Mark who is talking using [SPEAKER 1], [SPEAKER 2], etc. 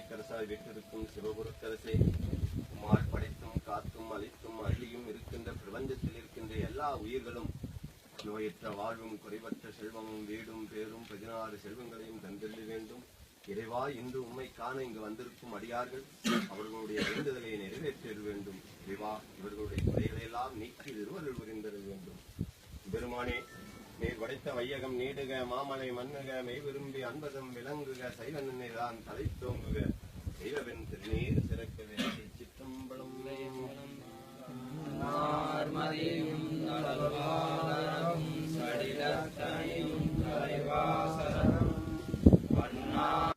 [SPEAKER 1] மறைக்கரசாய் வீட்டிற்கும் சிவபுரக்கரசே உமார் படைத்தும் காத்தும் அழித்தும் அழியும் இருக்கின்ற பிரபஞ்சத்தில் இருக்கின்ற எல்லா உயிர்களும் நோயற்ற வாழ்வும் குறைவற்ற செல்வமும் வீடும் பேரும் பதினாறு செல்வங்களையும் தந்தெள்ள வேண்டும். இறைவா இன்று உண்மை காண இங்கு வந்திருக்கும் அடியார்கள் அவர்களுடைய வேண்டுதலை நிறைவேற்ற வேண்டும். இறைவா இவர்களுடைய குறைகளையெல்லாம் நீக்கி இருவர்கள் புரிந்தர வேண்டும். பெருமானே நீர் படைத்த வையகம் நீடுக மாமலை மண்ணுக மெய்விரும்பி அன்பதம் விளங்குக சைவன் தான் தலை தோங்குக. தெய்வவென் திருநீர் சிறக்க வேண்டி சிற்றம்பலம்
[SPEAKER 2] மதியும்